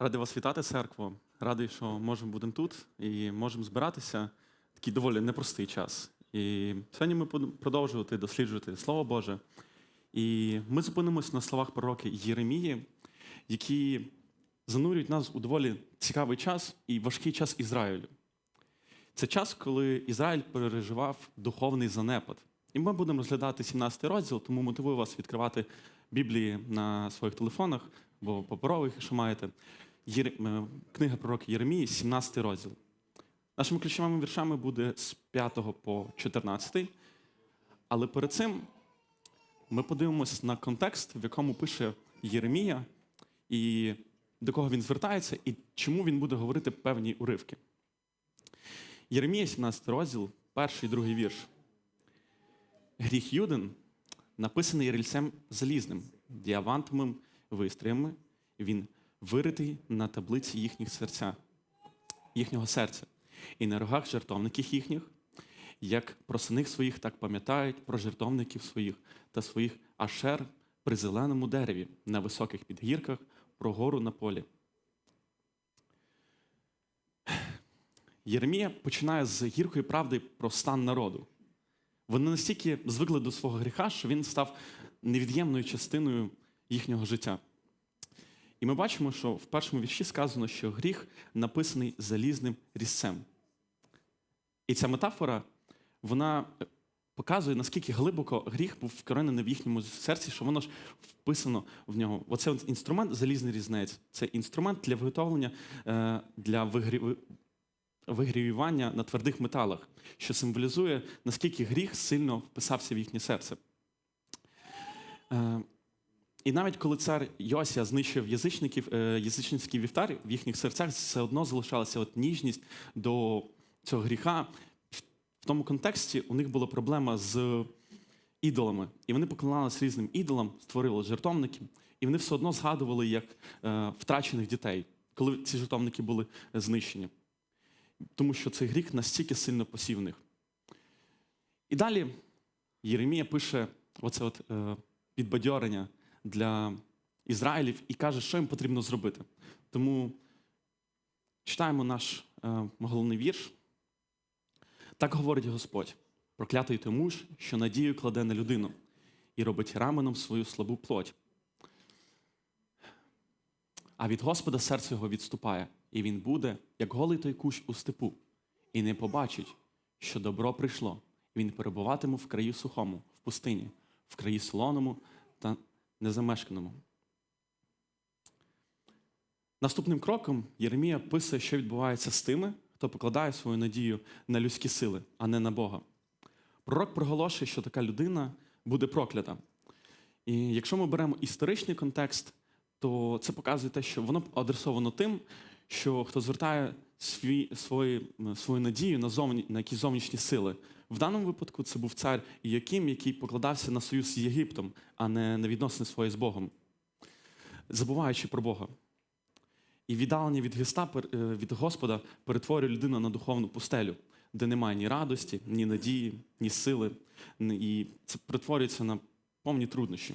Радий вас вітати, церкво. Радий, що можемо бути тут і можемо збиратися такий доволі непростий час. І сьогодні ми будемо продовжувати досліджувати Слово Боже. І ми зупинимося на словах пророка Єремії, які занурюють нас у доволі цікавий час і важкий час Ізраїлю. Це час, коли Ізраїль переживав духовний занепад. І ми будемо розглядати 17 розділ, тому мотивую вас відкривати Біблії на своїх телефонах або паперових, якщо маєте. Єр... Книга пророка Єремії, 17 розділ. Нашими ключовими віршами буде з 5 по 14. Але перед цим ми подивимося на контекст, в якому пише Єремія, і до кого він звертається, і чому він буде говорити певні уривки. Єремія, 17 розділ, перший і другий вірш. Гріх Юдин написаний рільцем залізним, діавантовим вистріями. Він виритий на таблиці їхніх серця, їхнього серця, і на рогах жертовників їхніх, як про синих своїх, так пам'ятають про жертовників своїх та своїх ашер при зеленому дереві, на високих підгірках, про гору на полі. Єремія починає з гіркої правди про стан народу. Вони настільки звикли до свого гріха, що він став невід'ємною частиною їхнього життя. І ми бачимо, що в першому вірші сказано, що гріх написаний залізним різцем. І ця метафора вона показує, наскільки глибоко гріх був вкоренений в їхньому серці, що воно ж вписано в нього. Оце інструмент залізний різнець. Це інструмент для виготовлення е, для вигрів... вигрівання на твердих металах, що символізує, наскільки гріх сильно вписався в їхнє серце. Е, і навіть коли цар Йосія знищив язичників, е, язичницький вівтар, в їхніх серцях все одно залишалася от ніжність до цього гріха. В тому контексті у них була проблема з ідолами. І вони поклоналися різним ідолам, створили жертовники, і вони все одно згадували як е, втрачених дітей, коли ці жертовники були знищені. Тому що цей гріх настільки сильно посів них. І далі Єремія пише оце от, е, підбадьорення для Ізраїлів і каже, що їм потрібно зробити. Тому читаємо наш е, головний вірш. Так говорить Господь: проклятий той муж, що надію кладе на людину і робить раменом свою слабу плоть. А від Господа серце його відступає, і він буде, як голий той кущ у степу, і не побачить, що добро прийшло. Він перебуватиме в краї сухому, в пустині, в краї солоному та незамешканому. Наступним кроком Єремія пише, що відбувається з тими, хто покладає свою надію на людські сили, а не на Бога. Пророк проголошує, що така людина буде проклята. І якщо ми беремо історичний контекст, то це показує те, що воно адресовано тим, що хто звертає свій, свої, свою надію на, зовні, на якісь зовнішні сили. В даному випадку це був цар Іаким, який покладався на союз з Єгиптом, а не на відносини свої з Богом, забуваючи про Бога. І віддалення від Христа, е, від Господа перетворює людину на духовну пустелю, де немає ні радості, ні надії, ні сили. І це перетворюється на повні труднощі.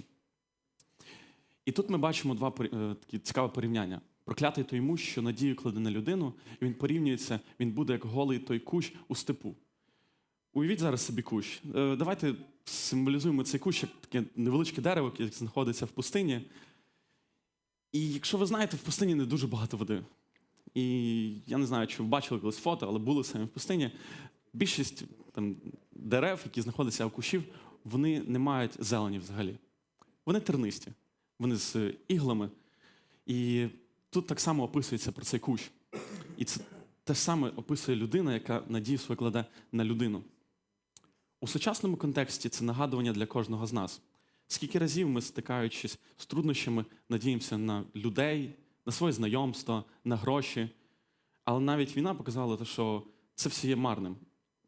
І тут ми бачимо два е, такі цікаві порівняння. Проклятий той муж, що надію кладе на людину, і він порівнюється, він буде як голий той кущ у степу. Уявіть зараз собі кущ. Е, Давайте символізуємо цей кущ як таке невеличке дерево, яке знаходиться в пустині. І якщо ви знаєте, в пустині не дуже багато води. І я не знаю, чи ви бачили колись фото, але були самі в пустині. Більшість там, дерев, які знаходяться в кущів, вони не мають зелені взагалі. Вони тернисті, вони з іглами. І тут так само описується про цей кущ. І це те саме описує людина, яка надію свою кладе на людину. У сучасному контексті це нагадування для кожного з нас. Скільки разів ми, стикаючись з труднощами, надіємося на людей, на своє знайомство, на гроші. Але навіть війна показала, що це все є марним.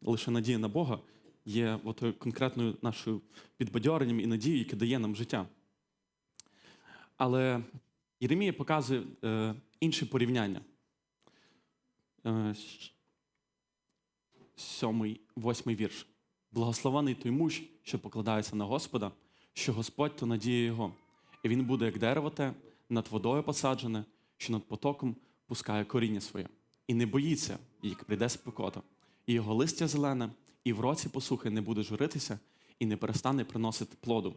Лише надія на Бога є от конкретною нашою підбадьоренням і надією, яке дає нам життя. Але Єремія показує е, інше порівняння. Е, сьомий, восьмий вірш. Благословений той муж, що покладається на Господа, що Господь то надіє його, і він буде як дерево те, над водою посаджене, що над потоком пускає коріння своє, і не боїться, як прийде спекота, і його листя зелене, і в році посухи не буде журитися, і не перестане приносити плоду.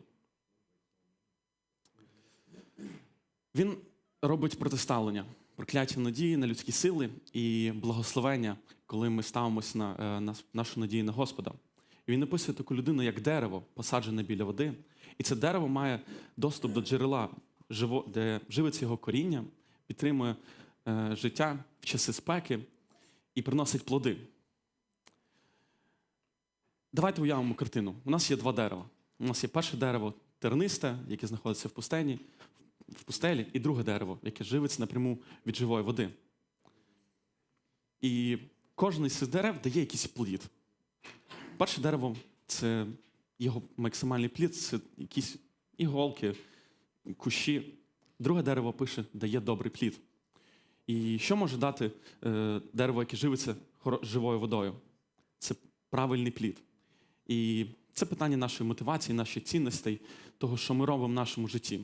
Він робить протиставлення, прокляття надії на людські сили і благословення, коли ми ставимося на, е, на нашу надію на Господа. І він описує таку людину, як дерево, посаджене біля води. І це дерево має доступ до джерела, де живиться його коріння, підтримує е, життя в часи спеки і приносить плоди. Давайте уявимо картину. У нас є два дерева. У нас є перше дерево тернисте, яке знаходиться в пустені, в пустелі, і друге дерево, яке живиться напряму від живої води. І кожен із цих дерев дає якийсь плід. Перше дерево це його максимальний плід, це якісь іголки, кущі. Друге дерево пише, дає добрий плід. І що може дати е, дерево, яке живиться живою водою? Це правильний плід. І це питання нашої мотивації, нашої цінностей, того, що ми робимо в нашому житті.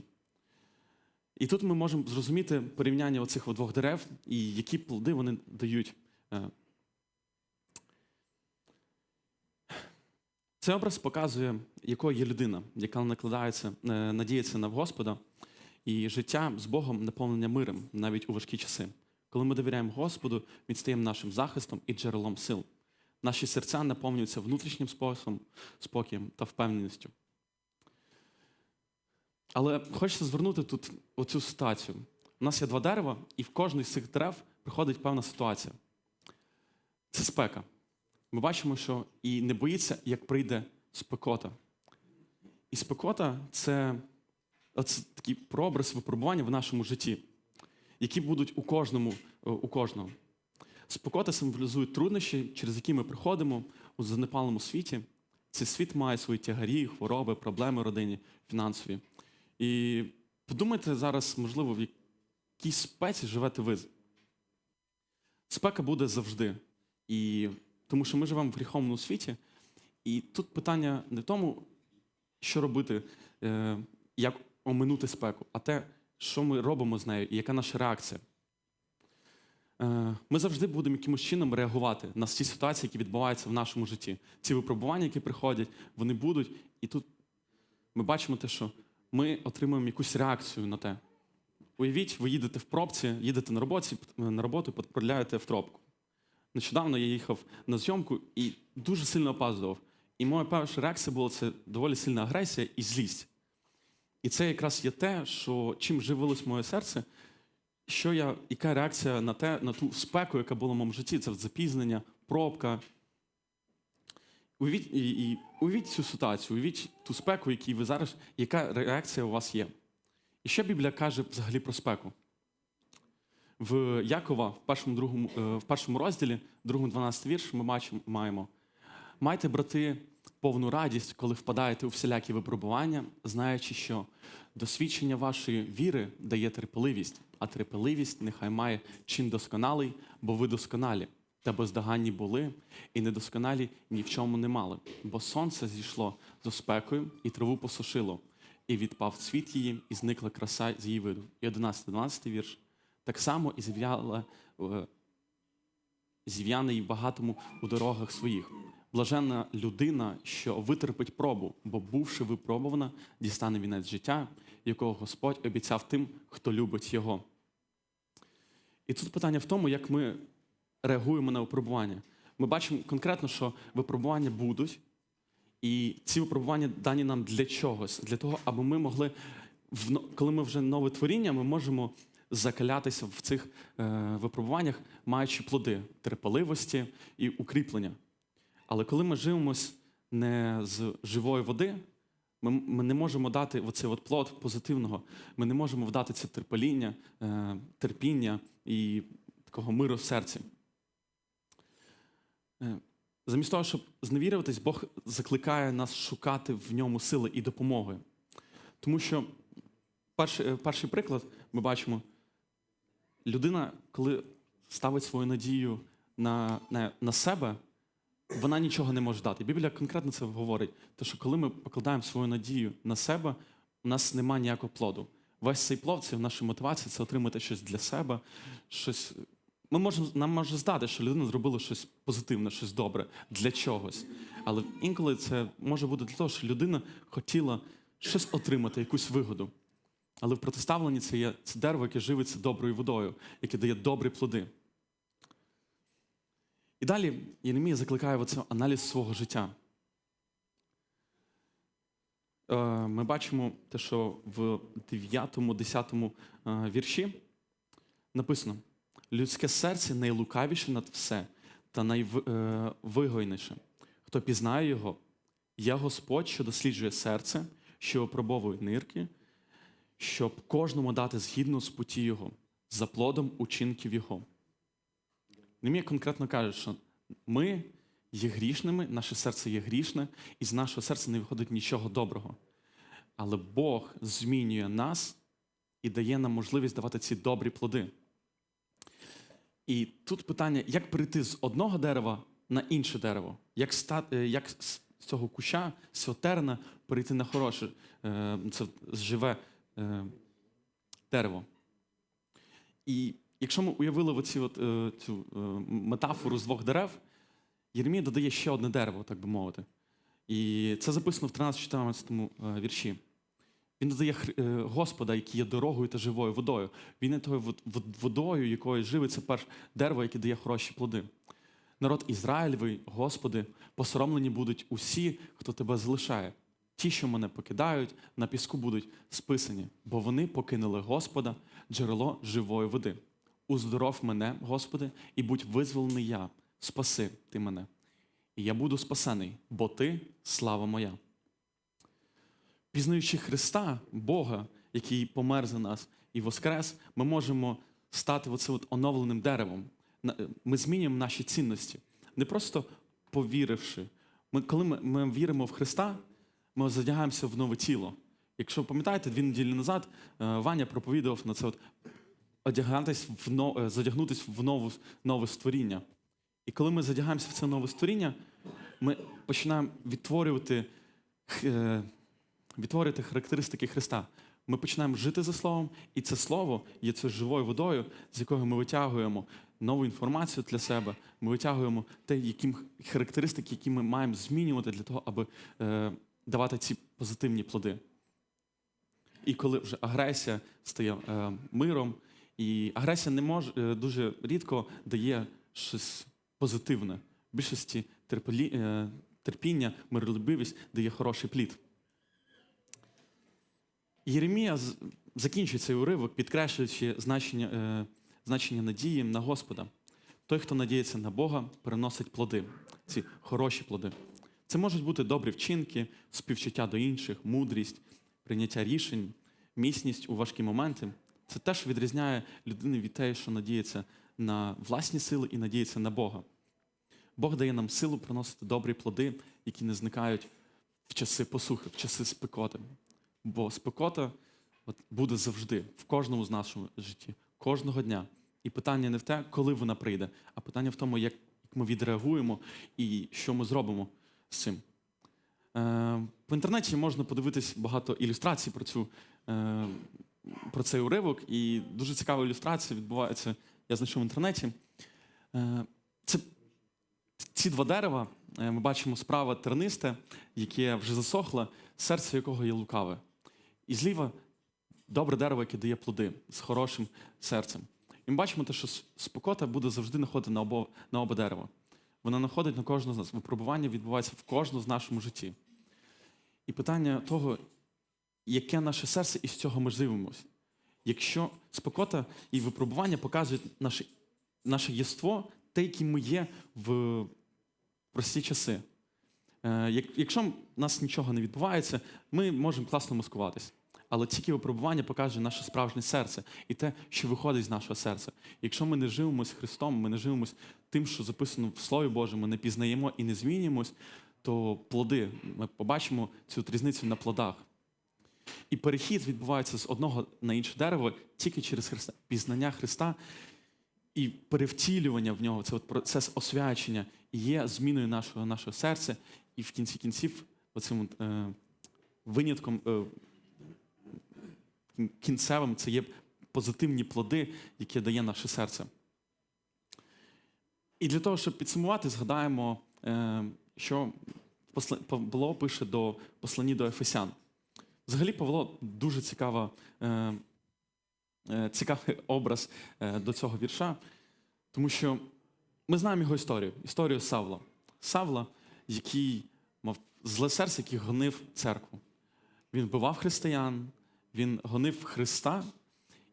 І тут ми можемо зрозуміти порівняння оцих двох дерев і які плоди вони дають. Цей образ показує, якою є людина, яка накладається, е, надіється на Господа, і життя з Богом наповнення миром навіть у важкі часи. Коли ми довіряємо Господу, він стає нашим захистом і джерелом сил. Наші серця наповнюються внутрішнім способом, спокієм та впевненістю. Але хочеться звернути тут оцю ситуацію. У нас є два дерева, і в кожне з цих дерев приходить певна ситуація. Це спека. Ми бачимо, що і не боїться, як прийде спекота. І спекота це, це такий прообраз випробування в нашому житті, які будуть у кожному, е, у кожного. Спекота символізує труднощі, через які ми приходимо у занепалому світі. Цей світ має свої тягарі, хвороби, проблеми родині, фінансові. І подумайте зараз, можливо, в якій спеці живете ви. Спека буде завжди. І тому що ми живемо в гріховному світі, і тут питання не в тому, що робити, е, як оминути спеку, а те, що ми робимо з нею і яка наша реакція. Е, Ми завжди будемо якимось чином реагувати на ті ситуації, які відбуваються в нашому житті. Ці випробування, які приходять, вони будуть. І тут ми бачимо те, що ми отримуємо якусь реакцію на те. Уявіть, ви їдете в пробці, їдете на роботі, на роботу, потрапляєте в тропку. Нещодавно я їхав на зйомку і дуже сильно опаздував. І моя перша реакція була це доволі сильна агресія і злість. І це якраз є те, що чим живилось моє серце, що я, яка реакція на те, на ту спеку, яка була в моєму житті, це запізнення, пробка. Уявіть, і, і, уявіть цю ситуацію, уявіть ту спеку, якій ви зараз, яка реакція у вас є. І що Біблія каже взагалі про спеку? В Якова в першому, другому, е, в першому розділі, другому 12 вірш, ми бачимо, маємо. Майте, брати, повну радість, коли впадаєте у всілякі випробування, знаючи, що досвідчення вашої віри дає терпеливість, а терпеливість нехай має чин досконалий, бо ви досконалі, та бездоганні були, і недосконалі ні в чому не мали. Бо сонце зійшло з спекою і траву посушило, і відпав цвіт її, і зникла краса з її виду. І 11-12 вірш. Так само і зів'яла е, зів'яний багатому у дорогах своїх. Блаженна людина, що витерпить пробу, бо, бувши випробувана, дістане вінець життя, якого Господь обіцяв тим, хто любить його. І тут питання в тому, як ми реагуємо на випробування. Ми бачимо конкретно, що випробування будуть, і ці випробування дані нам для чогось, для того, аби ми могли, коли ми вже нове творіння, ми можемо закалятися в цих е, випробуваннях, маючи плоди терпеливості і укріплення. Але коли ми живемось не з живої води, ми, ми не можемо дати оцей от плод позитивного, ми не можемо вдати це терпеління, е, терпіння і такого миру в серці. Е, Замість того, щоб зневірюватись, Бог закликає нас шукати в ньому сили і допомоги. Тому що перший, перший приклад ми бачимо, людина, коли ставить свою надію на, на, на себе, вона нічого не може дати. Біблія конкретно це говорить. Тому що коли ми покладаємо свою надію на себе, у нас немає ніякого плоду. Весь цей плод це наша мотивація, це отримати щось для себе, щось. Ми можемо, нам може здати, що людина зробила щось позитивне, щось добре для чогось. Але інколи це може бути для того, що людина хотіла щось отримати, якусь вигоду. Але в протиставленні це є це дерево, яке живиться доброю водою, яке дає добрі плоди. І далі Єремія закликає в оце аналіз свого життя. Е, Ми бачимо те, що в 9-10 вірші написано: людське серце найлукавіше над все та найвигойніше. Хто пізнає його, є Господь, що досліджує серце, що опробовує нирки, щоб кожному дати згідно з путі його, за плодом учинків його. Немія конкретно каже, що ми є грішними, наше серце є грішне, і з нашого серця не виходить нічого доброго. Але Бог змінює нас і дає нам можливість давати ці добрі плоди. І тут питання, як перейти з одного дерева на інше дерево, як стати, як з цього куща, з перейти на хороше, е, це живе е, дерево. І якщо ми уявили оці от, е, цю е, метафору з двох дерев, Єремія додає ще одне дерево, так би мовити. І це записано в 13-14 е, вірші. Він додає е, Господа, який є дорогою та живою водою. Він є тою вод- вод- водою, якою живиться перш дерево, яке дає хороші плоди. Народ Ізраїльовий, Господи, посоромлені будуть усі, хто тебе залишає. Ті, що мене покидають, на піску будуть списані, бо вони покинули Господа, джерело живої води. Уздоров мене, Господи, і будь визволений я, спаси ти мене. І я буду спасений, бо ти слава моя. Пізнаючи Христа, Бога, який помер за нас і воскрес, ми можемо стати оцим от оновленим деревом. Ми змінюємо наші цінності. Не просто повіривши. Ми, коли ми, ми віримо в Христа, ми задягаємося в нове тіло. Якщо пам'ятаєте, дві неділі назад е, Ваня проповідував на це от одягатись в но, е, задягнутись в нову, нове створіння. І коли ми задягаємося в це нове створіння, ми починаємо відтворювати, е, відтворювати характеристики Христа. Ми починаємо жити за Словом, і це Слово є це живою водою, з якого ми витягуємо нову інформацію для себе. Ми витягуємо те, яким характеристики, які ми маємо змінювати для того, аби давати ці позитивні плоди. І коли вже агресія стає е, миром, і агресія не може е, дуже рідко дає щось позитивне. В більшості терпелі, е, терпіння, миролюбивість дає хороший плід. Єремія закінчує цей уривок, підкреслюючи значення, е, значення надії на Господа. Той, хто надіється на Бога, переносить плоди, ці хороші плоди. Це можуть бути добрі вчинки, співчуття до інших, мудрість, прийняття рішень, міцність у важкі моменти. Це теж відрізняє людину від те, що надіється на власні сили і надіється на Бога. Бог дає нам силу приносити добрі плоди, які не зникають в часи посухи, в часи спекоти. Бо спекота от, буде завжди, в кожному з нашому житті, кожного дня. І питання не в те, коли вона прийде, а питання в тому, як ми відреагуємо і що ми зробимо з цим. Е, по інтернеті можна подивитись багато ілюстрацій про, цю, е, про цей уривок, і дуже цікава ілюстрація відбувається, я знайшов в інтернеті. Е, це ці два дерева ми бачимо справа тернисте, яке вже засохло, серце якого є лукаве. І зліва добре дерево, яке дає плоди з хорошим серцем. І ми бачимо те, що спокота буде завжди находити на оба, на оба дерева. Вона находить на кожного з нас. Випробування відбувається в кожному з нашому житті. І питання того, яке наше серце, і з цього ми живемося. Якщо спокота і випробування показують наше, наше єство, те, яким ми є в прості часи. Е, Якщо в нас нічого не відбувається, ми можемо класно маскуватись. Але тільки випробування покаже наше справжнє серце і те, що виходить з нашого серця. Якщо ми не живемось Христом, ми не живемось тим, що записано в Слові Божому, не пізнаємо і не змінюємось, то плоди, ми побачимо цю різницю на плодах. І перехід відбувається з одного на інше дерево тільки через Христа. Пізнання Христа і перевтілювання в нього, це от процес освячення є зміною нашого, нашого серця, і в кінці кінців оцим е, винятком, е, кінцевим це є позитивні плоди, які дає наше серце. І для того, щоб підсумувати, згадаємо, е, що Павло пише до посланні до Ефесян. Взагалі, Павло дуже цікава, е, е, цікавий образ до цього вірша, тому що ми знаємо його історію, історію Савла. Савла, який мав зле серце, який гонив церкву. Він вбивав християн, він гонив Христа,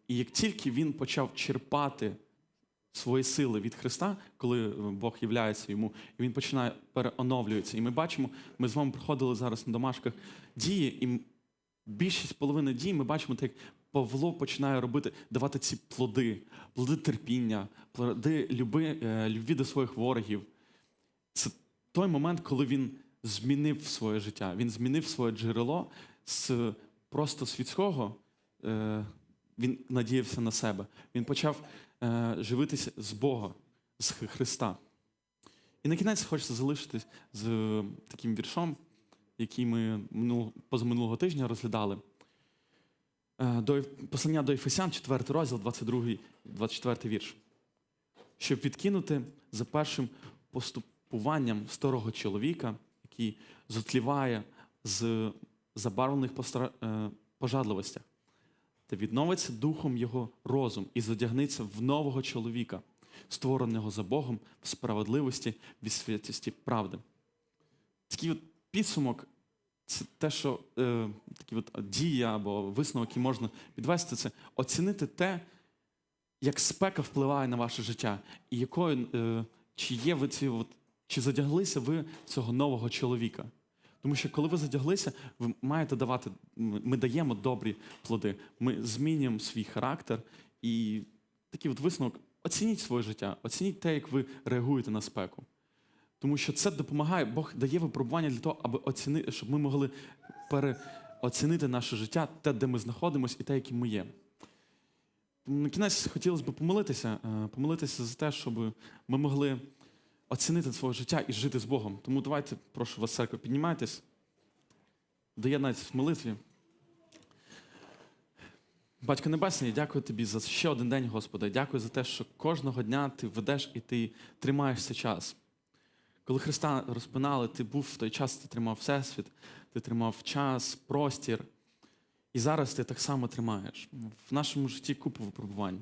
і як тільки він почав черпати свої сили від Христа, коли е, Бог являється йому, і він починає переоновлюється. І ми бачимо, ми з вами проходили зараз на домашках дії, і більшість половини дій ми бачимо, так як Павло починає робити, давати ці плоди, плоди терпіння, плоди люби, е, любві до своїх ворогів. Це той момент, коли він змінив своє життя. Він змінив своє джерело з просто світського. Е, він надіявся на себе. Він почав е, живитися з Бога, з Христа. І на кінець хочеться залишитись з е, таким віршом, який ми минул, позаминулого тижня розглядали. Послання до Ефесян, 4 розділ, 22, 24 вірш. Щоб відкинути за першим поступуванням старого чоловіка, який зотліває з забарвлених е, пожадливостях, та відновиться духом його розум і задягнеться в нового чоловіка, створеного за Богом в справедливості, від святості правди. Такий от підсумок це те, що е, такі от дія або висновок, який можна підвести, це оцінити те, як спека впливає на ваше життя, і якою, е, чи є ви ці, от, чи задяглися ви цього нового чоловіка. Тому що коли ви задяглися, ви маєте давати, ми даємо добрі плоди, ми змінюємо свій характер і такий от висновок. Оцініть своє життя, оцініть те, як ви реагуєте на спеку. Тому що це допомагає, Бог дає випробування для того, аби оцінити, щоб ми могли переоцінити наше життя, те, де ми знаходимося, і те, яким ми є. На кінець хотілося б помолитися, е, помолитися за те, щоб ми могли оцінити своє життя і жити з Богом. Тому давайте, прошу вас, церква, піднімайтесь, доєднайтесь в молитві. Батько Небесний, дякую тобі за ще один день, Господи. Дякую за те, що кожного дня ти ведеш і ти тримаєш цей час. Коли Христа розпинали, ти був в той час, ти тримав Всесвіт, ти тримав час, простір. І зараз ти так само тримаєш. В нашому житті купу випробувань.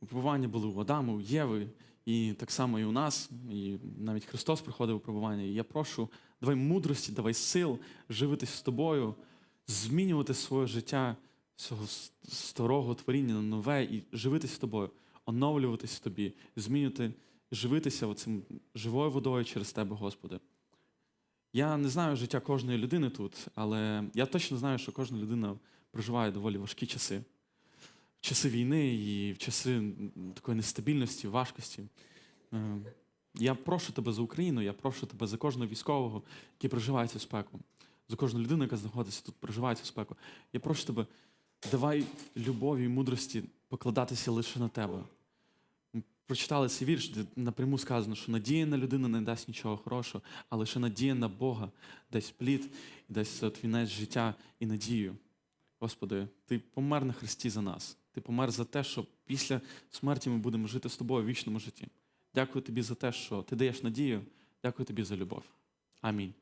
Випробування були у Адама, у Єви, і так само і у нас. І навіть Христос проходив випробування. І я прошу, давай мудрості, давай сил живитись з тобою, змінювати своє життя цього старого творіння на нове і живитись з тобою, оновлюватись тобі, змінювати, живитися оцим живою водою через тебе, Господи. Я не знаю життя кожної людини тут, але я точно знаю, що кожна людина проживає доволі важкі часи. В часи війни і в часи такої нестабільності, важкості. Е, Я прошу тебе за Україну, я прошу тебе за кожного військового, який проживає цю спеку, за кожну людину, яка знаходиться тут, проживає цю спеку. Я прошу тебе, давай любові і мудрості покладатися лише на тебе. Ми прочитали цей вірш, де напряму сказано, що надія на людину не дасть нічого хорошого, а лише надія на Бога дасть плід дасть от вінець життя і надію. Господи, Ти помер на Христі за нас. Ти помер за те, що після смерті ми будемо жити з тобою в вічному житті. Дякую тобі за те, що ти даєш надію. Дякую тобі за любов. Амінь.